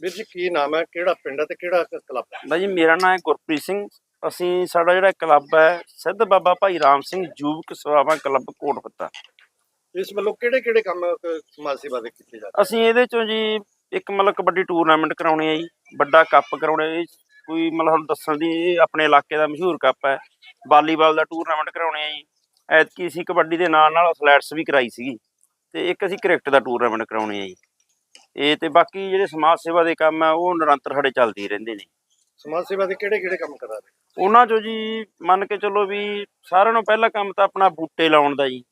ਵੀਰ ਜੀ ਕੀ ਨਾਮ ਹੈ? ਕਿਹੜਾ ਪਿੰਡ ਹੈ ਤੇ ਕਿਹੜਾ ਕਲੱਬ ਹੈ? ਬਾਈ ਜੀ ਮੇਰਾ ਨਾਮ ਹੈ ਗੁਰਪ੍ਰੀਤ ਸਿੰਘ। ਅਸੀਂ ਸਾਡਾ ਜਿਹੜਾ ਕਲੱਬ ਹੈ ਸਿੱਧ ਬਾਬਾ ਭਾਈ ਰਾਮ ਸਿੰਘ ਯੂਵਕ ਸੇਵਾਵਾਂ ਕਲੱਬ ਕੋਟਪੱਤਾ ਇਸ ਵੱਲੋਂ ਕਿਹੜੇ ਕਿਹੜੇ ਕੰਮ ਸਮਾਜ ਸੇਵਾ ਦੇ ਕੀਤੇ ਜਾਂਦੇ ਅਸੀਂ ਇਹਦੇ ਚੋਂ ਜੀ ਇੱਕ ਮਤਲਬ ਕਬੱਡੀ ਟੂਰਨਾਮੈਂਟ ਕਰਾਉਣੇ ਆ ਜੀ ਵੱਡਾ ਕੱਪ ਕਰਾਉਣੇ ਆ ਜੀ। ਕੋਈ ਮਤਲਬ ਤੁਹਾਨੂੰ ਦੱਸਣ ਦੀ ਇਹ ਆਪਣੇ ਇਲਾਕੇ ਦਾ ਮਸ਼ਹੂਰ ਕੱਪ ਹੈ। ਵਾਲੀਬਾਲ ਦਾ ਟੂਰਨਾਮੈਂਟ ਕਰਾਉਣੇ ਆ ਜੀ। ਐਤਕੀ ਅਸੀਂ ਕਬੱਡੀ ਦੇ ਨਾਲ ਨਾਲ ਫਲੈਟਸ ਵੀ ਕਰਾਈ ਸੀਗੀ। ਤੇ ਇੱਕ ਅਸੀਂ ਕ੍ਰਿਕਟ ਦਾ ਟੂਰਨਾਮੈਂਟ ਕਰਾਉਣੇ ਆ ਜੀ। ਇਹ ਤੇ ਬਾਕੀ ਜਿਹੜੇ ਸਮਾਜ ਸੇਵਾ ਦੇ ਕੰਮ ਆ ਉਹ ਨਿਰੰਤਰ ਸਾਡੇ ਚੱਲਦੇ ਹੀ ਰਹਿੰਦੇ ਨੇ। ਸਮਾਜ ਸੇਵਾ ਦੇ ਕਿਹੜੇ ਕਿਹੜੇ ਕੰਮ ਕਰਾ ਰਹੇ? ਉਹਨਾਂ ਚੋਂ ਜੀ ਮੰਨ ਕੇ ਚੱਲੋ ਵੀ ਸਾਰਿਆਂ ਨੂੰ ਪਹਿਲਾ ਕੰਮ ਤਾਂ ਆਪਣਾ ਬੂਟੇ ਲਾਉਣ ਦਾ ਜੀ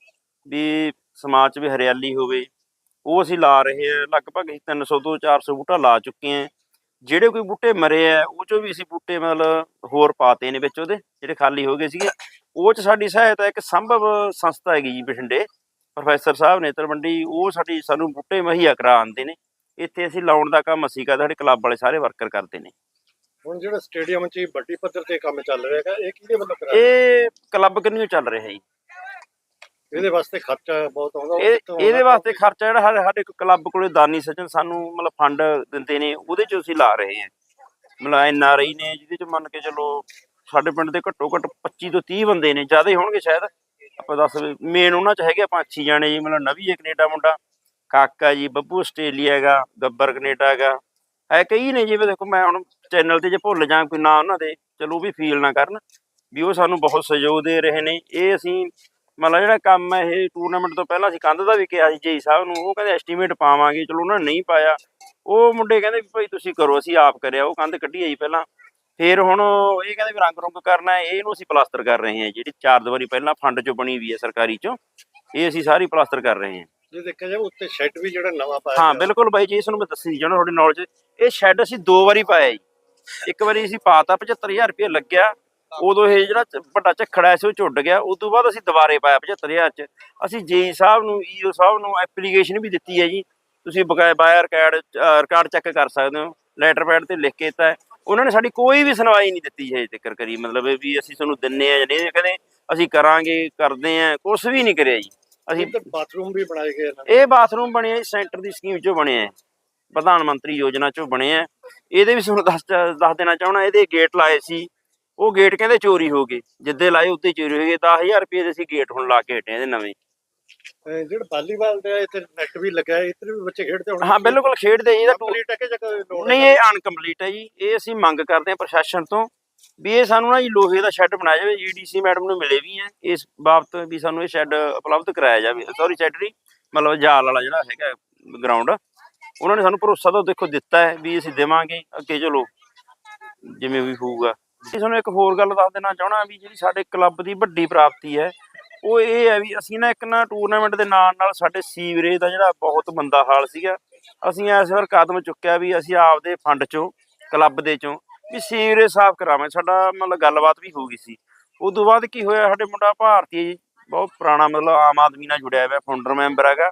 ਵੀ ਸਮਾਜ 'ਚ ਵੀ ਹਰਿਆਲੀ ਹੋਵੇ। ਉਹ ਅਸੀਂ ਲਾ ਰਹੇ ਆ ਲਗਭਗ ਅਸੀਂ 300 ਤੋਂ 400 ਬੂਟਾ ਲਾ ਚੁੱਕੇ ਆ। ਜਿਹੜੇ ਕੋਈ ਬੂਟੇ ਮਰੇ ਆ ਉਹ ਚੋਂ ਵੀ ਅਸੀਂ ਬੂਟੇ ਮਤਲਬ ਹੋਰ ਪਾਤੇ ਨੇ ਵਿੱਚ ਉਹਦੇ ਜਿਹੜੇ ਖਾਲੀ ਹੋ ਗਏ ਸੀਗੇ। ਉਹ 'ਚ ਸਾਡੀ ਸਹਾਇਤਾ ਇੱਕ ਸੰਭਵ ਸੰਸਥਾ ਹੈਗੀ ਜੀ ਬਠਿੰਡੇ। ਪ੍ਰੋਫੈਸਰ ਸਾਹਿਬ ਨੇ ਤਲਵੰਡੀ ਉਹ ਸਾਡੀ ਸਾਨੂੰ ਬੂਟੇ ਮੁਹੱਈਆ ਕਰਾ ਆਉਂਦੇ ਨੇ। ਇੱਥੇ ਅਸੀਂ ਲਾਉਣ ਦਾ ਕੰਮ ਅਸੀਂ ਕਰਦੇ ਸਾਡੇ ਕਲੱਬ ਵਾਲੇ ਸਾਰੇ ਵਰਕਰ ਕਰਦੇ ਨੇ। ਹੁਣ ਜਿਹੜਾ ਸਟੇਡੀਅਮ 'ਚ ਵੱਡੀ ਪੱਧਰ ਤੇ ਕੰਮ ਚੱਲ ਰਿਹਾ ਹੈਗਾ ਇਹ ਕਿਹਦੇ ਵੱਲੋਂ ਕਰਾ ਰਹੇ ਇਹ ਕਲੱਬ ਕਿੰਨੂ ਚੱਲ ਰਿਹਾ ਜੀ? ਇਹਦੇ ਵਾਸਤੇ ਖਰਚਾ ਬਹੁਤ ਆਉਂਦਾ ਇਹਦੇ? ਵਾਸਤੇ ਖਰਚਾ ਜਿਹੜਾ ਸਾਡੇ ਕਲੱਬ ਕੋਲੇ ਦਾਨੀ ਸੱਜਣ ਸਾਨੂੰ ਮਤਲਬ ਫੰਡ ਦਿੰਦੇ ਨੇ ਉਹਦੇ ਚ ਅਸੀਂ ਲਾ ਰਹੇ ਹਾਂ। ਮਤਲਬ ਐਨ ਆਰ ਆਈ ਨੇ ਜਿਹਦੇ ਚ ਮੰਨ ਕੇ ਚਲੋ ਸਾਡੇ ਪਿੰਡ ਦੇ ਘੱਟੋ ਘੱਟ 25 ਤੋਂ 30 ਬੰਦੇ ਨੇ ਜ਼ਿਆਦਾ ਹੀ ਹੋਣਗੇ ਸ਼ਾਇਦ। ਆਪਾਂ ਦੱਸ ਮੇਨ ਉਹਨਾਂ ਚ ਹੈਗੇ ਪੰਜ ਛੇ ਜਾਣੇ ਜੀ ਮਤਲਬ ਨਵੀ ਹੈ ਕੈਨੇਡਾ ਮੁੰਡਾ। ਕਾਕਾ ਜੀ, ਬੱਬੂ ਆਸਟ੍ਰੇਲੀਆ ਹੈਗਾ, ਗੱਬਰ ਕੈਨੇਡਾ ਹੈਗਾ। ਹੈ ਕਈ ਨੇ ਜਿਵੇਂ ਦੇਖੋ, ਮੈਂ ਹੁਣ ਚੈਨਲ ਤੇ ਜੇ ਭੁੱਲ ਜਾਂ ਕੋਈ ਨਾਂ ਉਹਨਾਂ ਦੇ, ਚਲੋ ਉਹ ਵੀ ਫੀਲ ਨਾ ਕਰਨ, ਵੀ ਉਹ ਸਾਨੂੰ ਬਹੁਤ ਸਹਿਯੋਗ ਦੇ ਰਹੇ ਨੇ। ਇਹ ਅਸੀਂ ਮਤਲਬ ਜਿਹੜਾ ਕੰਮ ਹੈ, ਇਹ ਟੂਰਨਾਮੈਂਟ ਤੋਂ ਪਹਿਲਾਂ ਅਸੀਂ ਕੰਧ ਦਾ ਵੀ ਕਿਹਾ ਸੀ, ਜੇਈ ਸਾਹਿਬ ਨੂੰ, ਉਹ ਕਹਿੰਦੇ ਐਸਟੀਮੇਟ ਪਾਵਾਂਗੇ, ਚਲੋ ਉਹਨਾਂ ਨੇ ਨਹੀਂ ਪਾਇਆ। ਉਹ ਮੁੰਡੇ ਕਹਿੰਦੇ ਵੀ ਭਾਈ ਤੁਸੀਂ ਕਰੋ, ਅਸੀਂ ਆਪ ਕਰਿਆ, ਉਹ ਕੰਧ ਕੱਢੀ ਆਈ ਪਹਿਲਾਂ। ਫਿਰ ਹੁਣ ਇਹ ਕਹਿੰਦੇ ਵੀ ਰੰਗ ਰੁੰਗ ਕਰਨਾ ਹੈ, ਇਹਨੂੰ ਅਸੀਂ ਪਲਾਸਟਰ ਕਰ ਰਹੇ ਹਾਂ, ਜਿਹੜੀ ਚਾਰ ਦੀਵਾਰੀ ਪਹਿਲਾਂ ਫੰਡ ਚੋਂ ਬਣੀ ਵੀ ਹੈ ਸਰਕਾਰੀ ਚੋਂ, ਇਹ ਅਸੀਂ ਸਾਰੀ ਪਲਾਸਟਰ ਕਰ ਰਹੇ ਹਾਂ। ਜੇ ਦੇਖਿਆ ਜਾਵੇ ਉੱਤੇ ਸ਼ੈੱਡ ਵੀ ਜਿਹੜਾ ਨਵਾਂ ਪਾਇਆ ਹਾਂ। ਬਿਲਕੁਲ ਬਾਈ ਜੀ ਇਸ ਨੂੰ ਮੈਂ ਦੱਸੀ ਜਾਣਾ ਤੁਹਾਡੀ ਨੌਲੇਜ ਇਹ ਸ਼ੈੱਡ ਅਸੀਂ ਦੋ ਵਾਰੀ ਪਾਇਆ ਜੀ। ਇੱਕ ਵਾਰੀ ਅਸੀਂ ਪਾਤਾ 75000 ਰੁਪਏ ਲੱਗਿਆ। ਉਦੋਂ ਇਹ ਜਿਹੜਾ ਵੱਡਾ ਝੱਖੜਾ ਸੀ ਉਹ ਝੁੱਡ ਗਿਆ। ਉਸ ਤੋਂ ਬਾਅਦ ਅਸੀਂ ਦੁਬਾਰੇ ਪਾਇਆ 75000 ਚ। ਅਸੀਂ ਜੇਈ ਸਾਹਿਬ ਨੂੰ ਈਓ ਸਾਹਿਬ ਨੂੰ ਐਪਲੀਕੇਸ਼ਨ ਵੀ ਦਿੱਤੀ ਹੈ ਜੀ। ਤੁਸੀਂ ਬਕਾਇਆ ਬਾਇਆ ਰਿਕਾਰਡ ਰਿਕਾਰਡ ਚੈੱਕ ਕਰ ਸਕਦੇ ਹੋ। ਲੈਟਰ ਪੈਡ ਤੇ ਲਿਖ ਕੇ ਦਿੱਤਾ। ਉਹਨਾਂ ਨੇ ਸਾਡੀ ਕੋਈ ਵੀ ਸੁਣਵਾਈ ਨਹੀਂ ਦਿੱਤੀ ਹੈ ਤੱਕ ਕਰੀ। ਮਤਲਬ ਵੀ ਅਸੀਂ ਤੁਹਾਨੂੰ ਦਿੰਨੇ ਆ ਜਾਂ ਨਹੀਂ ਕਹਿੰਦੇ ਅਸੀਂ ਕਰਾਂਗੇ ਕਰਦੇ ਆ ਕੁਝ ਵੀ ਨਹੀਂ ਕਰਿਆ ਜੀ। ਅਸੀਂ ਬਾਥਰੂਮ ਵੀ ਬਣਾਏ ਗਏ ਨੇ। ਇਹ ਬਾਥਰੂਮ ਬਣਿਆ ਜੀ ਸੈਂਟਰ ਦੀ ਸਕੀਮ ਚੋਂ ਬਣਿਆ ਹੈ ਪ੍ਰਧਾਨ ਮੰਤਰੀ ਯੋਜਨਾ ਚੋਂ ਬਣਿਆ ਹੈ ਇਹਦੇ ਵੀ ਤੁਹਾਨੂੰ ਦੱਸ ਦੱਸ ਦੇਣਾ ਚਾਹਣਾ ਇਹਦੇ ਗੇਟ ਲਾਏ ਸੀ। ਉਹ ਗੇਟ ਕਹਿੰਦੇ ਚੋਰੀ ਹੋ ਗਏ। ਜਿੱਦੇ ਲਾਏ ਉੱਤੇ ਚੋਰੀ ਹੋ ਗਏ। 10000 ਰੁਪਏ ਦੇ ਅਸੀਂ ਗੇਟ ਹੁਣ ਲਾ ਕੇ ਹਟੇ ਇਹਦੇ ਨਵੇਂ। ਜਿਹੜਾ ਵਾਲੀਬਾਲ ਦਾ ਇੱਥੇ ਨੈਟ ਵੀ ਲੱਗਾ ਹੈ। ਇੱਧਰ ਵੀ ਬੱਚੇ ਖੇਡਦੇ ਹੋਣਗੇ। ਹਾਂ ਬਿਲਕੁਲ ਖੇਡਦੇ ਜੀ ਇਹਦਾ ਕੰਪਲੀਟ ਹੈ ਕਿ ਨਹੀਂ ਇਹ ਅਨਕੰਪਲੀਟ ਹੈ ਜੀ। ਇਹ ਅਸੀਂ ਮੰਗ ਕਰਦੇ ਹਾਂ ਪ੍ਰਸ਼ਾਸਨ ਤੋਂ ਵੀ ਇਹ ਸਾਨੂੰ ਨਾ ਜੀ ਲੋਹੇ ਦਾ ਸ਼ੈੱਡ ਬਣਾਇਆ ਜਾਵੇ ਈਡੀਸੀ ਮੈਡਮ ਨੂੰ ਮਿਲੇ ਵੀ ਹੈ ਇਸ ਬਾਬਤ ਵੀ ਸਾਨੂੰ ਇਹ ਸ਼ੈੱਡ ਉਪਲਬਧ ਕਰਾਇਆ ਜਾਵੇ। ਸੌਰੀ ਸ਼ੈਡਰੀ ਮਤਲਬ ਜਾਲ ਵਾਲਾ ਜਿਹੜਾ ਹੈਗਾ ਗਰਾਊਂਡ ਉਹਨਾਂ ਨੇ ਸਾਨੂੰ ਭਰੋਸਾ ਤਾਂ ਦੇਖੋ ਦਿੱਤਾ ਹੈ ਵੀ ਅਸੀਂ ਦੇਵਾਂਗੇ, ਅੱਗੇ ਚਲੋ, ਜਿਵੇਂ ਵੀ ਹੋਊਗਾ। ਇਹ ਤੁਹਾਨੂੰ ਇੱਕ ਹੋਰ ਗੱਲ ਦੱਸ ਦੇਣਾ ਚਾਹਣਾ ਵੀ ਜਿਹੜੀ ਸਾਡੇ ਕਲੱਬ ਦੀ ਵੱਡੀ ਪ੍ਰਾਪਤੀ ਹੈ, ਉਹ ਇਹ ਹੈ ਵੀ ਅਸੀਂ ਨਾ ਇੱਕ ਨਾ ਟੂਰਨਾਮੈਂਟ ਦੇ ਨਾਲ ਨਾਲ ਸਾਡੇ ਸੀਵਰੇਜ ਦਾ ਜਿਹੜਾ ਬਹੁਤ ਮੰਦਾ ਹਾਲ ਸੀਗਾ। ਅਸੀਂ ਇਸ ਵਾਰ ਕਦਮ ਚੁੱਕਿਆ ਵੀ ਅਸੀਂ ਆਪਦੇ ਫੰਡ ਚੋਂ, ਕਲੱਬ ਦੇ ਚੋਂ ਵੀ ਸੀਵਰੇਜ ਸਾਫ਼ ਕਰਾਵਾਂ ਸਾਡਾ ਮਤਲਬ ਗੱਲਬਾਤ ਵੀ ਹੋ ਗਈ ਸੀ। ਉਸ ਤੋਂ ਬਾਅਦ ਕੀ ਹੋਇਆ, ਸਾਡੇ ਮੁੰਡਾ ਭਾਰਤੀ ਜੀ, ਬਹੁਤ ਪੁਰਾਣਾ ਮਤਲਬ ਆਮ ਆਦਮੀ ਨਾਲ ਜੁੜਿਆ ਹੋਇਆ ਫਾਊਂਡਰ ਮੈਂਬਰ ਹੈਗਾ।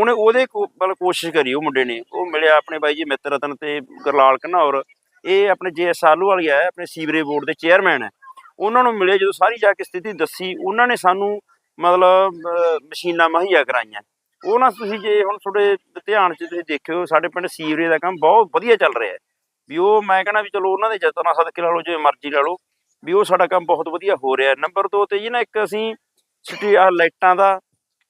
ਉਹਨੇ ਉਹਦੇ ਕੋ- ਮਤਲਬ ਕੋਸ਼ਿਸ਼ ਕਰੀ ਉਹ ਮੁੰਡੇ ਨੇ, ਉਹ ਮਿਲਿਆ ਆਪਣੇ ਬਾਈ ਜੀ ਮਿੱਤਰ ਰਤਨ ਤੇ ਗੁਰਲਾਲ ਘਨੌਰ। ਇਹ ਆਪਣੇ ਜੇਐਸ ਆਲੂ ਵਾਲੀ ਹੈ, ਆਪਣੇ ਸੀਵਰੇਜ ਬੋਰਡ ਦੇ ਚੇਅਰਮੈਨ ਹੈ। ਉਹਨਾਂ ਨੂੰ ਮਿਲੇ ਜਦੋਂ ਸਾਰੀ ਜਾ ਕੇ ਸਥਿਤੀ ਦੱਸੀ, ਉਹਨਾਂ ਨੇ ਸਾਨੂੰ ਮਤਲਬ ਮਸ਼ੀਨਾਂ ਮੁਹੱਈਆ ਕਰਾਈਆਂ। ਉਹ ਨਾ ਤੁਸੀਂ ਜੇ ਹੁਣ ਤੁਹਾਡੇ ਧਿਆਨ 'ਚ ਤੁਸੀਂ ਦੇਖਿਓ, ਸਾਡੇ ਪਿੰਡ ਸੀਵਰੇਜ ਦਾ ਕੰਮ ਬਹੁਤ ਵਧੀਆ ਚੱਲ ਰਿਹਾ ਹੈ। ਵੀ ਉਹ ਮੈਂ ਕਹਿੰਦਾ ਵੀ ਚਲੋ ਉਹਨਾਂ ਦੇ ਯਤਨਾਂ ਸਦਕੇ ਲਾ ਲਓ ਜਿਵੇਂ ਮਰਜ਼ੀ ਲਾ ਲਓ ਵੀ ਉਹ ਸਾਡਾ ਕੰਮ ਬਹੁਤ ਵਧੀਆ ਹੋ ਰਿਹਾ। ਨੰਬਰ 2 ਤੇ ਜੀ ਨਾ ਇੱਕ ਅਸੀਂ ਸਿਟੀ ਆ ਲਾਈਟਾਂ ਦਾ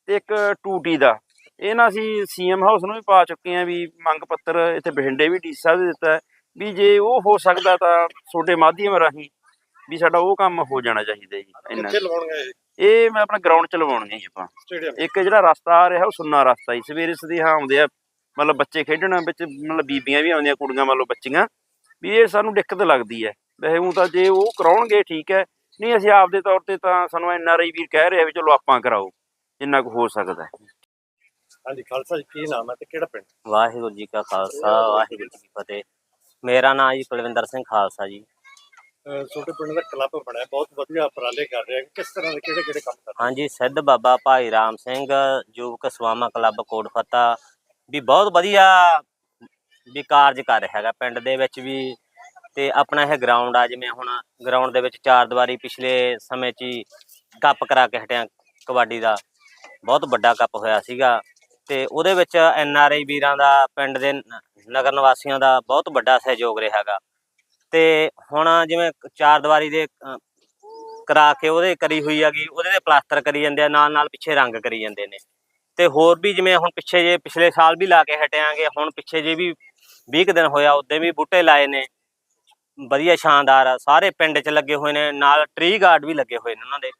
ਤੇ ਇੱਕ ਟੂਟੀ ਦਾ। ਇਹ ਨਾ ਅਸੀਂ ਸੀਐਮ ਹਾਊਸ ਨੂੰ ਵੀ ਪਾ ਚੁੱਕੇ ਆ ਵੀ ਮੰਗ ਪੱਤਰ ਇੱਥੇ ਬਠਿੰਡੇ ਵੀ ਡੀ ਸਾਹਿਬ ਦੇ ਦਿੱਤਾ ਹੈ ਵੀ ਜੇ ਉਹ ਹੋ ਸਕਦਾ ਤਾਂ ਤੁਹਾਡੇ ਮਾਧਿਅਮ ਰਾਹੀਂ ਵੀ ਸਾਡਾ ਉਹ ਕੰਮ ਹੋ ਜਾਣਾ ਚਾਹੀਦਾ ਜੀ ਇੰਨਾ। ਕਿੱਥੇ ਲਵਾਉਣਗੇ ਇਹ? ਮੈਂ ਆਪਣਾ ਗਰਾਊਂਡ ਚ ਲਵਾਉਣਗੇ ਜੀ ਆਪਾਂ। ਸਟੇਡੀਅਮ। ਇੱਕ ਜਿਹੜਾ ਰਸਤਾ ਆ ਰਿਹਾ ਉਹ ਸੁੰਨਾ ਰਸਤਾ ਜੀ। ਸਵੇਰੇ ਸਦੇਹਾ ਆਉਂਦੇ ਆ ਮਤਲਬ ਬੱਚੇ ਖੇਡਣ ਵਿੱਚ ਮਤਲਬ ਬੀਬੀਆਂ ਵੀ ਆਉਂਦੀਆਂ ਕੁੜੀਆਂ ਮੰਨ ਲਓ ਬੱਚੀਆਂ ਵੀ ਇਹ ਸਾਨੂੰ ਦਿੱਕਤ ਲੱਗਦੀ ਹੈ। ਵੈਸੇ ਉਹ ਤਾਂ ਜੇ ਉਹ ਕਰਾਉਣਗੇ ਠੀਕ ਹੈ। ਨਹੀਂ ਅਸੀਂ ਆਪਦੇ ਤੌਰ ਤੇ ਤਾਂ ਸਾਨੂੰ ਐਨ ਆਰ ਆਈ ਵੀਰ ਕਹਿ ਰਿਹਾ ਵੀ ਚਲੋ ਆਪਾਂ ਕਰਾਓ ਜਿੰਨਾ ਕੁ ਹੋ ਸਕਦਾ ਹੈ। ਹਾਂਜੀ ਖਾਲਸਾ ਜੀ ਕੀ ਨਾਮ ਹੈ ਤੇ ਕਿਹੜਾ ਪਿੰਡ? ਵਾਹਿਗੁਰੂ ਜੀ ਕਾ ਖਾਲਸਾ ਵਾਹਿਗੁਰੂ ਜੀ ਕੀ ਫਤਿਹ। ਮੇਰਾ ਨਾਮ ਜੀ ਕੁਲਵਿੰਦਰ ਸਿੰਘ ਖਾਲਸਾ ਜੀ। ਛੋਟੇ ਪਿੰਡ ਦਾ ਕਲੱਬ ਬਣਿਆ ਬਹੁਤ ਵਧੀਆ ਉਪਰਾਲੇ ਕਰ ਰਿਹਾ। ਕਿਸ ਤਰ੍ਹਾਂ ਦੇ ਕਿਹੜੇ ਕਿਹੜੇ ਕੰਮ ਕਰ ਰਿਹਾ ਹਾਂਜੀ ਸਿੱਧ ਬਾਬਾ ਭਾਈ ਰਾਮ ਸਿੰਘ ਯੁਵਕ ਸਵਾਮਾ ਕਲੱਬ ਕੋਟਫਤਾ ਵੀ ਬਹੁਤ ਵਧੀਆ ਵੀ ਕਾਰਜ ਕਰ ਰਿਹਾ ਹੈਗਾ ਪਿੰਡ ਦੇ ਵਿੱਚ ਵੀ ਤੇ ਆਪਣਾ ਇਹ ਗਰਾਊਂਡ ਆ, ਜਿਵੇਂ ਹੁਣ ਗਰਾਊਂਡ ਦੇ ਵਿੱਚ ਚਾਰ ਦੀਵਾਰੀ ਪਿਛਲੇ ਸਮੇਂ 'ਚ ਹੀ ਕੱਪ ਕਰਾ ਕੇ ਹਟਿਆ ਕਬੱਡੀ ਦਾ। ਬਹੁਤ ਵੱਡਾ ਕੱਪ ਹੋਇਆ ਸੀਗਾ ਤੇ ਉਹਦੇ ਵਿੱਚ ਐਨ ਆਰ ਆਈ ਵੀਰਾਂ ਦਾ, ਪਿੰਡ ਦੇ ਨਗਰ ਨਿਵਾਸੀਆਂ ਦਾ ਬਹੁਤ ਵੱਡਾ ਸਹਿਯੋਗ ਰਿਹਾ ਹੈਗਾ। ਤੇ ਹੁਣ ਜਿਵੇਂ ਚਾਰ ਦੀਵਾਰੀ ਦੇ ਕਰਾ ਕੇ ਉਹਦੇ ਕਰੀ ਹੋਈ ਹੈਗੀ, ਉਹਦੇ ਤੇ ਪਲਾਸਟਰ ਕਰੀ ਜਾਂਦੇ ਆ ਨਾਲ ਨਾਲ ਪਿੱਛੇ ਰੰਗ ਕਰੀ ਜਾਂਦੇ ਨੇ। ਤੇ ਹੋਰ ਵੀ ਜਿਵੇਂ ਹੁਣ ਪਿੱਛੇ ਜੇ ਪਿਛਲੇ ਸਾਲ ਵੀ ਲਾ ਕੇ ਹਟਿਆਂਗੇ ਹੁਣ ਪਿੱਛੇ ਜੇ ਵੀ 20 ਕੁ ਦਿਨ ਹੋਇਆ ਉਦੋਂ ਵੀ ਬੂਟੇ ਲਾਏ ਨੇ। ਵਧੀਆ ਸ਼ਾਨਦਾਰ ਆ, ਸਾਰੇ ਪਿੰਡ 'ਚ ਲੱਗੇ ਹੋਏ ਨੇ ਨਾਲ ਟਰੀ ਗਾਰਡ ਵੀ ਲੱਗੇ ਹੋਏ ਨੇ ਉਹਨਾਂ ਦੇ।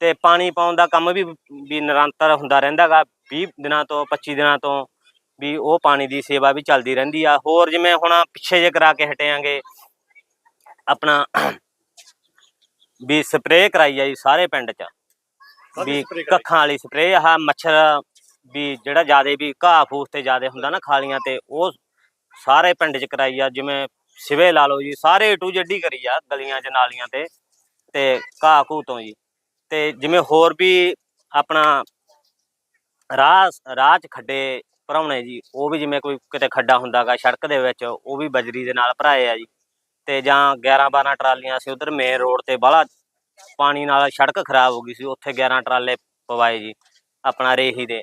ਤੇ ਪਾਣੀ ਪਾਉਣ ਦਾ ਕੰਮ ਵੀ ਵੀ ਨਿਰੰਤਰ ਹੁੰਦਾ ਰਹਿੰਦਾਗਾ 20 ਦਿਨਾਂ ਤੋਂ 25 ਦਿਨਾਂ ਤੋਂ ਵੀ ਉਹ ਪਾਣੀ ਦੀ ਸੇਵਾ ਵੀ ਚੱਲਦੀ ਰਹਿੰਦੀ ਆ। ਹੋਰ ਜਿਵੇਂ ਹੁਣ ਪਿੱਛੇ ਜੇ ਕਰਾ ਕੇ ਹਟਿਆਂਗੇ ਆਪਣਾ ਵੀ ਸਪਰੇਅ ਕਰਾਈ ਆ ਜੀ ਸਾਰੇ ਪਿੰਡ 'ਚ। ਵੀ? ਕੱਖਾਂ ਵਾਲੀ ਸਪਰੇਅ ਆਹ ਮੱਛਰ ਵੀ ਜਿਹੜਾ ਜਿਆਦੇ ਵੀ ਘਾਹ ਫੂਸ ਤੇ ਜਿਆਦੇ ਹੁੰਦਾ ਨਾ ਖਾਲੀਆਂ ਤੇ ਉਹ ਸਾਰੇ ਪਿੰਡ 'ਚ ਕਰਾਈ ਆ, ਜਿਵੇਂ ਸਿਵੇ ਲਾ ਲਓ ਜੀ, ਸਾਰੇ ਟੂ ਜੱਡੀ ਕਰੀ ਆ ਗਲੀਆਂ 'ਚ ਨਾਲੀਆਂ ਤੇ ਤੇ ਘਾਹ ਘੂ ਤੋਂ ਜੀ। ਤੇ ਜਿਵੇਂ ਹੋਰ ਵੀ ਆਪਣਾ ਰਾਹ ਰਾਹ 'ਚ ਖੱਡੇ ਭਰਾਉਣੇ ਜੀ, ਉਹ ਵੀ ਜਿਵੇਂ ਕੋਈ ਕਿਤੇ ਖੱਡਾ ਹੁੰਦਾਗਾ ਸੜਕ ਦੇ ਵਿੱਚ, ਉਹ ਵੀ ਬਜਰੀ ਦੇ ਨਾਲ ਭਰਾਏ ਆ ਜੀ। ਤੇ ਜਾਂ 11 12 ਟਰਾਲੀਆਂ ਸੀ ਉਧਰ ਮੇਨ ਰੋਡ ਤੇ ਬਾਹਲਾ ਪਾਣੀ ਨਾਲ ਸੜਕ ਖਰਾਬ ਹੋ ਗਈ ਸੀ, ਉੱਥੇ 11 ਟਰਾਲੇ ਪਵਾਏ ਜੀ, ਆਪਣਾ ਰੇਹੀ ਦੇ।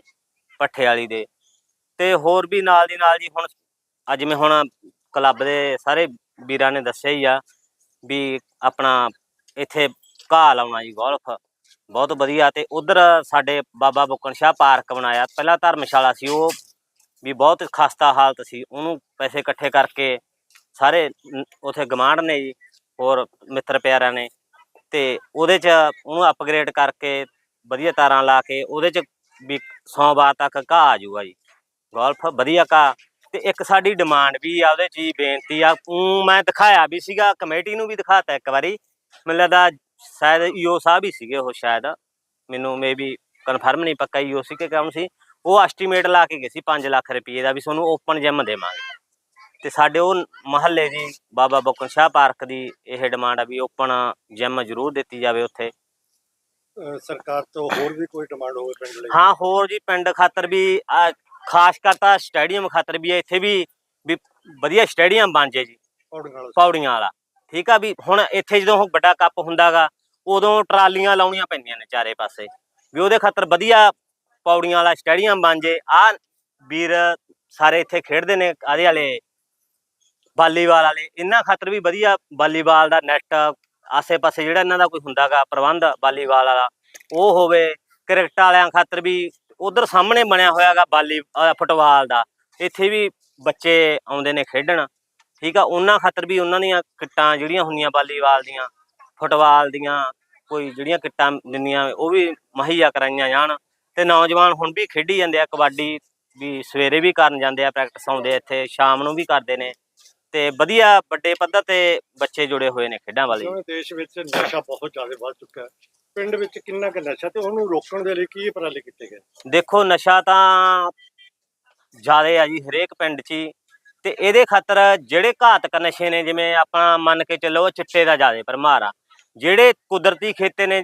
ਪੱਠੇ ਵਾਲੀ ਦੇ। ਤੇ ਹੋਰ ਵੀ ਨਾਲ ਦੀ ਨਾਲ ਜੀ ਹੁਣ ਅੱਜ ਮੈਂ ਹੁਣ ਕਲੱਬ ਦੇ ਸਾਰੇ ਵੀਰਾਂ ਨੇ ਦੱਸਿਆ ਹੀ ਆ ਵੀ ਆਪਣਾ ਇੱਥੇ ਘਾਹ ਲਾਉਣਾ ਜੀ ਗੋਲਫ ਬਹੁਤ ਵਧੀਆ ਤੇ ਉਧਰ ਸਾਡੇ ਬਾਬਾ ਬੁੱਕਣ ਸ਼ਾਹ ਪਾਰਕ ਬਣਾਇਆ। ਪਹਿਲਾਂ ਧਰਮਸ਼ਾਲਾ ਸੀ, ਉਹ ਵੀ ਬਹੁਤ ਖਸਤਾ ਹਾਲਤ ਸੀ। ਉਹਨੂੰ ਪੈਸੇ ਇਕੱਠੇ ਕਰਕੇ ਸਾਰੇ ਉਥੇ ਗਮਾਂਡ ਨੇ ਜੀ, ਹੋਰ ਮਿੱਤਰ ਪਿਆਰਿਆਂ ਨੇ। ਤੇ ਉਹਦੇ ਚ ਉਹਨੂੰ ਅਪਗ੍ਰੇਡ ਕਰਕੇ ਵਧੀਆ ਤਾਰਾਂ ਲਾ ਕੇ ਉਹਦੇ ਚ ਵੀ ਸੋਮਵਾਰ ਤੱਕ ਘਾਹ ਆ ਜਾਊਗਾ ਜੀ। ਗੋਲਫ ਵਧੀਆ ਘਾਹ। ਤੇ ਇੱਕ ਸਾਡੀ ਡਿਮਾਂਡ ਵੀ ਆ, ਉਹਦੇ ਚ ਹੀ ਬੇਨਤੀ ਆ। ਊਂ ਮੈਂ ਦਿਖਾਇਆ ਵੀ ਸੀਗਾ, ਕਮੇਟੀ ਨੂੰ ਵੀ ਦਿਖਾਤਾ ਇੱਕ ਵਾਰੀ। ਮੈਨੂੰ ਲੱਗਦਾ ਸ਼ਾਇਦ ਈਓ ਸਾਹਿਬ ਹੀ ਸੀਗੇ ਉਹ ਸ਼ਾਇਦ। ਮੈਨੂੰ ਮੇਬੀ ਕਨਫਰਮ ਨਹੀਂ ਪੱਕਾ ਈਓ ਸੀ ਕਿ ਕੌਣ ਸੀ। ਉਹ ਐਸਟੀਮੇਟ ਲਾ ਕੇ ਗਏ ਸੀ 5 ਲੱਖ ਰੁਪਏ ਦਾ ਵੀ ਤੁਹਾਨੂੰ ਓਪਨ ਜਿਮ ਦੇਵਾਂਗੇ। ਤੇ ਸਾਡੇ ਉਹ ਮਹੱਲੇ ਦੀ ਬਾਬਾ ਬੁੱਕਣ ਸ਼ਾਹ ਪਾਰਕ ਦੀ ਇਹ ਡਿਮਾਂਡ ਆ ਵੀ ਓਪਨ ਜਿਮ ਜ਼ਰੂਰ ਦਿੱਤੀ ਜਾਵੇ ਉੱਥੇ। ਸਰਕਾਰ ਤੋਂ ਹੋਰ ਵੀ ਕੋਈ ਡਿਮਾਂਡ ਹੋਵੇ ਪਿੰਡ ਲਈ? ਹਾਂ ਹੋਰ ਜੀ ਪਿੰਡ ਖਾਤਰ ਵੀ ਖਾਸ ਕਰ ਤਾਂ ਸਟੇਡੀਅਮ ਖਾਤਰ ਵੀ ਇੱਥੇ ਵੀ ਵੀ ਵਧੀਆ ਸਟੇਡੀਅਮ ਬਣ ਜੇ ਜੀ। ਪੌੜੀਆਂ ਵਾਲਾ ਠੀਕ ਆ ਵੀ ਹੁਣ ਇੱਥੇ ਜਦੋਂ ਵੱਡਾ ਕੱਪ ਹੁੰਦਾਗਾ ਉਦੋਂ ਟਰਾਲੀਆਂ ਲਾਉਣੀਆਂ ਪੈਂਦੀਆਂ ਨੇ ਚਾਰੇ ਪਾਸੇ। ਵੀ ਉਹਦੇ ਖਾਤਰ ਵਧੀਆ ਪੌੜੀਆਂ ਵਾਲਾ ਸਟੇਡੀਅਮ ਬਣ ਜੇ ਆ ਵੀਰ ਸਾਰੇ ਇੱਥੇ ਖੇਡਦੇ ਨੇ ਆਦੇ ਵਾਲੇ ਵਾਲੀਬਾਲ ਵਾਲੇ ਇਹਨਾਂ ਖਾਤਰ ਵੀ ਵਧੀਆ ਵਾਲੀਬਾਲ ਦਾ ਨੈਟ ਆਸੇ-ਪਾਸੇ ਜਿਹੜਾ ਇਹਨਾਂ ਦਾ ਕੋਈ ਹੁੰਦਾਗਾ, ਪ੍ਰਬੰਧ ਵਾਲੀਬਾਲ ਵਾਲਾ, ਉਹ ਹੋਵੇ, ਕ੍ਰਿਕਟ ਵਾਲਿਆਂ ਖਾਤਰ ਵੀ ਉਧਰ ਸਾਹਮਣੇ ਬਣਿਆ ਹੋਇਆਗਾ ਵਾਲੀ ਫੁੱਟਬਾਲ ਦਾ। ਇੱਥੇ ਵੀ ਬੱਚੇ ਆਉਂਦੇ ਨੇ ਖੇਡਣ, ਠੀਕ ਆ? ਉਹਨਾਂ ਖਾਤਰ ਵੀ ਉਹਨਾਂ ਦੀਆਂ ਕਿੱਟਾਂ ਜਿਹੜੀਆਂ ਹੁੰਦੀਆਂ ਵਾਲੀਬਾਲ ਦੀਆਂ, ਫੁੱਟਬਾਲ ਦੀਆਂ, ਕੋਈ ਜਿਹੜੀਆਂ ਕਿੱਟਾਂ ਦਿੰਦੀਆਂ, ਉਹ ਵੀ ਮੁਹੱਈਆ ਕਰਾਈਆਂ ਜਾਣ। ਤੇ ਨੌਜਵਾਨ ਹੁਣ ਵੀ ਖੇਡੀ ਜਾਂਦੇ ਆ, ਕਬੱਡੀ ਵੀ ਸਵੇਰੇ ਵੀ ਕਰਨ ਜਾਂਦੇ ਆ, ਪ੍ਰੈਕਟਿਸ ਆਉਂਦੇ ਇੱਥੇ, ਸ਼ਾਮ ਨੂੰ ਵੀ ਕਰਦੇ ਨੇ। ਤੇ ਵਧੀਆ ਵੱਡੇ ਪੱਧਰ ਤੇ ਬੱਚੇ ਜੁੜੇ ਹੋਏ ਨੇ ਖੇਡਾਂ ਵਾਲੇ। ਜਿਵੇਂ ਦੇਸ਼ ਵਿੱਚ ਨਸ਼ਾ ਬਹੁਤ ਜ਼ਿਆਦਾ ਵੱਧ ਚੁੱਕਾ ਹੈ। ਪਿੰਡ ਵਿੱਚ ਕਿੰਨਾ ਕੁ ਨਸ਼ਾ ਤੇ ਉਹਨੂੰ ਰੋਕਣ ਦੇ ਲਈ ਕੀ ਉਪਰਾਲੇ ਕੀਤੇ ਗਏ? ਦੇਖੋ ਨਸ਼ਾ ਤਾਂ ਜ਼ਿਆਦੇ ਆ ਜੀ ਹਰੇਕ ਪਿੰਡ 'ਚ ਤੇ ਇਹਦੇ ਖਾਤਰ ਜਿਹੜੇ ਘਾਤਕ ਨਸ਼ੇ ਨੇ ਜਿਵੇਂ ਆਪਾਂ ਮੰਨ ਕੇ ਚੱਲੋ ਚਿੱਟੇ ਦਾ ਜ਼ਿਆਦੇ ਭਰਮਾਰ ਆ। ਜਿਹੜੇ ਕੁਦਰਤੀ ਖੇਤੇ ਨੇ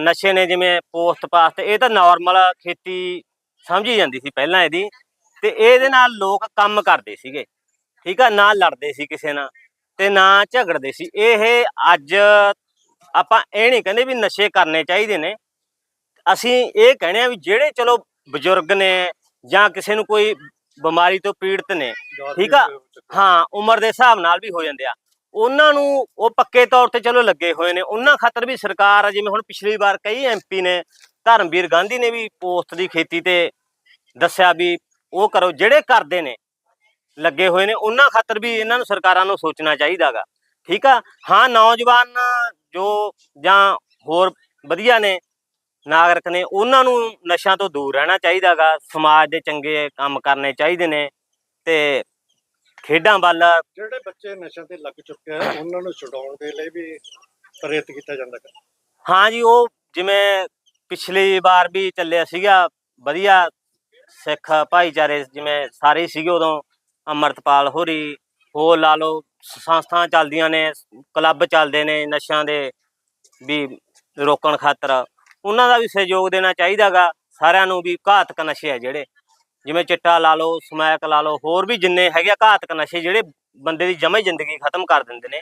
ਨਸ਼ੇ ਨੇ ਜਿਵੇਂ ਪੋਸਟ ਪਾਸਟ ਇਹ ਤਾਂ ਨਾਰਮਲ ਖੇਤੀ ਸਮਝੀ ਜਾਂਦੀ ਸੀ ਪਹਿਲਾਂ ਇਹਦੀ। ਤੇ ਇਹਦੇ ਨਾਲ ਲੋਕ ਕੰਮ ਕਰਦੇ ਸੀਗੇ। ਠੀਕ ਆ ਨਾ ਲੜਦੇ ਸੀ ਕਿਸੇ ਨਾਲ ਤੇ ਨਾ ਝਗੜਦੇ ਸੀ। ਇਹ ਅੱਜ ਆਪਾਂ ਇਹ ਨਹੀਂ ਕਹਿੰਦੇ ਵੀ ਨਸ਼ੇ ਕਰਨੇ ਚਾਹੀਦੇ ਨੇ। ਅਸੀਂ ਇਹ ਕਹਿੰਦੇ ਆ ਵੀ ਜਿਹੜੇ ਚਲੋ ਬਜ਼ੁਰਗ ਨੇ ਜਾਂ ਕਿਸੇ ਨੂੰ ਕੋਈ ਬਿਮਾਰੀ ਤੋਂ ਪੀੜਤ ਨੇ ਠੀਕ ਆ। ਹਾਂ ਉਮਰ ਦੇ ਹਿਸਾਬ ਨਾਲ ਵੀ ਹੋ ਜਾਂਦੇ ਆ। ਉਹਨਾਂ ਨੂੰ ਉਹ ਪੱਕੇ ਤੌਰ ਤੇ ਚਲੋ ਲੱਗੇ ਹੋਏ ਨੇ। ਉਹਨਾਂ ਖਾਤਰ ਵੀ ਸਰਕਾਰ ਜਿਵੇਂ ਹੁਣ ਪਿਛਲੀ ਵਾਰ ਕਈ ਐਮਪੀ ਨੇ ਧਰਮਵੀਰ ਗਾਂਧੀ ਨੇ ਵੀ ਪੋਸਟ ਦੀ ਖੇਤੀ ਤੇ ਦੱਸਿਆ ਵੀ ਉਹ ਕਰੋ ਜਿਹੜੇ ਕਰਦੇ ਨੇ ਲੱਗੇ ਹੋਏ ਨੇ ਉਹਨਾਂ ਖਾਤਰ ਵੀ ਇਹਨਾਂ ਨੂੰ ਸਰਕਾਰਾਂ ਨੂੰ ਸੋਚਣਾ ਚਾਹੀਦਾਗਾ। ਠੀਕ ਆ? ਹਾਂ ਨੌਜਵਾਨ ਜੋ ਜਾਂ ਹੋਰ ਵਧੀਆ ਨੇ ਨਾਗਰਿਕ ਨੇ ਉਹਨਾਂ ਨੂੰ ਨਸ਼ਿਆਂ ਤੋਂ ਦੂਰ ਰਹਿਣਾ ਚਾਹੀਦਾਗਾ। ਸਮਾਜ ਦੇ ਚੰਗੇ ਕੰਮ ਕਰਨੇ ਚਾਹੀਦੇ ਨੇ ਤੇ ਖੇਡਾਂ ਵੱਲ ਜਿਹੜੇ ਬੱਚੇ ਨਸ਼ਿਆਂ ਤੇ ਲੱਗ ਚੁੱਕੇ ਆ ਉਹਨਾਂ ਨੂੰ ਛੁਡਾਉਣ ਦੇ ਲਈ ਵੀ ਪ੍ਰੇਰਿਤ ਕੀਤਾ ਜਾਂਦਾ ਹੈ ਹਾਂ ਜੀ ਉਹ ਜਿਵੇਂ ਪਿਛਲੀ ਵਾਰ ਵੀ ਚੱਲਿਆ ਸੀਗਾ ਵਧੀਆ ਸਿੱਖ ਭਾਈਚਾਰੇ ਜਿਵੇਂ ਸਾਰੇ ਸੀਗੇ ਉਦੋਂ। ਅਮਰਤਪਾਲ ਹੋਰੀ, ਹੋਰ ਲਾ ਲਓ ਸੰਸਥਾਵਾਂ ਚੱਲਦੀਆਂ ਨੇ, ਕਲੱਬ ਚੱਲਦੇ ਨੇ ਨਸ਼ਿਆਂ ਦੇ ਵੀ ਰੋਕਣ ਖਾਤਰ। ਉਹਨਾਂ ਦਾ ਵੀ ਸਹਿਯੋਗ ਦੇਣਾ ਚਾਹੀਦਾਗਾ, ਸਾਰਿਆਂ ਨੂੰ ਵੀ ਘਾਤਕ ਨਸ਼ੇ ਆ ਜਿਹੜੇ। ਜਿਵੇਂ ਚਿੱਟਾ ਲਾ ਲਓ, ਸਮੈਕ ਲਾ ਲਓ, ਹੋਰ ਵੀ ਜਿੰਨੇ ਹੈਗੇ ਆ ਘਾਤਕ ਨਸ਼ੇ ਜਿਹੜੇ ਬੰਦੇ ਦੀ ਜਮੇ ਜ਼ਿੰਦਗੀ ਖਤਮ ਕਰ ਦਿੰਦੇ ਨੇ।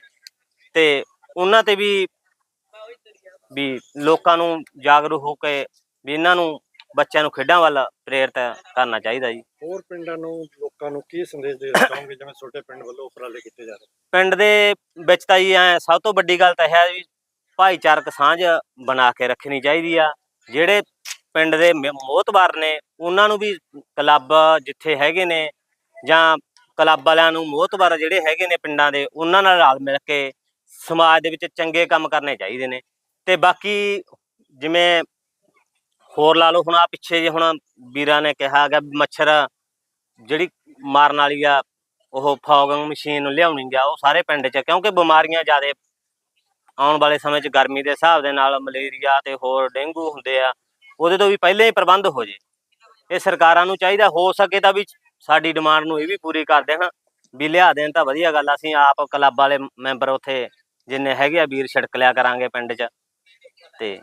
ਤੇ ਉਹਨਾਂ ਤੇ ਵੀ ਵੀ ਲੋਕਾਂ ਨੂੰ ਜਾਗਰੂਕ ਹੋ ਕੇ ਵੀ ਇਹਨਾਂ ਨੂੰ ਬੱਚਿਆਂ ਨੂੰ ਖੇਡਾਂ ਵੱਲ ਪ੍ਰੇਰਿਤ ਕਰਨਾ ਚਾਹੀਦਾ ਜੀ। ਹੋਰ ਪਿੰਡਾਂ ਨੂੰ ਲੋਕਾਂ ਨੂੰ ਕੀ ਸੰਦੇਸ਼ ਦੇਣਾ ਚਾਹੋਗੇ ਜਿਵੇਂ ਛੋਟੇ ਪਿੰਡ ਵੱਲੋਂ ਉਪਰਾਲੇ ਕੀਤੇ ਜਾ ਰਹੇ? ਪਿੰਡ ਦੇ ਵਿੱਚ ਤਾਂ ਜੀ ਐ ਸਭ ਤੋਂ ਵੱਡੀ ਗੱਲ ਤਾਂ ਹੈ ਵੀ ਭਾਈਚਾਰਕ ਸਾਂਝ ਬਣਾ ਕੇ ਰੱਖਣੀ ਚਾਹੀਦੀ ਆ। ਜਿਹੜੇ ਪਿੰਡ ਦੇ ਮੋਹਤਬਾਰ ਨੇ ਉਹਨਾਂ ਨੂੰ ਵੀ ਕਲੱਬ ਜਿੱਥੇ ਹੈਗੇ ਨੇ ਜਾਂ ਕਲੱਬ ਵਾਲਿਆਂ ਨੂੰ ਮੋਹਤਬਾਰ ਜਿਹੜੇ ਹੈਗੇ ਨੇ ਪਿੰਡਾਂ ਦੇ ਉਹਨਾਂ ਨਾਲ ਰਲ ਮਿਲ ਕੇ ਸਮਾਜ ਦੇ ਵਿੱਚ ਚੰਗੇ ਕੰਮ ਕਰਨੇ ਚਾਹੀਦੇ ਨੇ। ਤੇ ਬਾਕੀ ਜਿਵੇਂ ਹੋਰ ਲਾ ਲਓ ਹੁਣ ਆ ਪਿੱਛੇ ਜੇ ਹੁਣ ਵੀਰਾਂ ਨੇ ਕਿਹਾ ਗਿਆ ਮੱਛਰ ਜਿਹੜੀ ਮਾਰਨ ਵਾਲੀ ਆ, ਉਹ ਫੌਗਿੰਗ ਮਸ਼ੀਨ ਲਿਆਉਣੀ ਗਿਆ ਉਹ ਸਾਰੇ ਪਿੰਡ 'ਚ, ਕਿਉਂਕਿ ਬਿਮਾਰੀਆਂ ਜ਼ਿਆਦਾ ਆਉਣ ਵਾਲੇ ਸਮੇਂ 'ਚ ਗਰਮੀ ਦੇ ਹਿਸਾਬ ਦੇ ਨਾਲ ਮਲੇਰੀਆ ਤੇ ਹੋਰ ਡੇਂਗੂ ਹੁੰਦੇ ਆ, ਉਹਦੇ ਤੋਂ ਵੀ ਪਹਿਲਾਂ ਹੀ ਪ੍ਰਬੰਧ ਹੋ ਜੇ। ਇਹ ਸਰਕਾਰਾਂ ਨੂੰ ਚਾਹੀਦਾ, ਹੋ ਸਕੇ ਤਾਂ ਵੀ ਸਾਡੀ ਡਿਮਾਂਡ ਨੂੰ ਇਹ ਵੀ ਪੂਰੀ ਕਰ ਦੇਣ, ਵੀ ਲਿਆ ਦੇਣ ਤਾਂ ਵਧੀਆ ਗੱਲ ਅਸੀਂ ਆਪ ਕਲੱਬ ਵਾਲੇ ਮੈਂਬਰ ਉੱਥੇ ਜਿੰਨੇ ਹੈਗੇ ਆ, ਵੀਰ ਛਿੜਕ ਲਿਆ ਕਰਾਂਗੇ ਪਿੰਡ 'ਚ, ਤੇ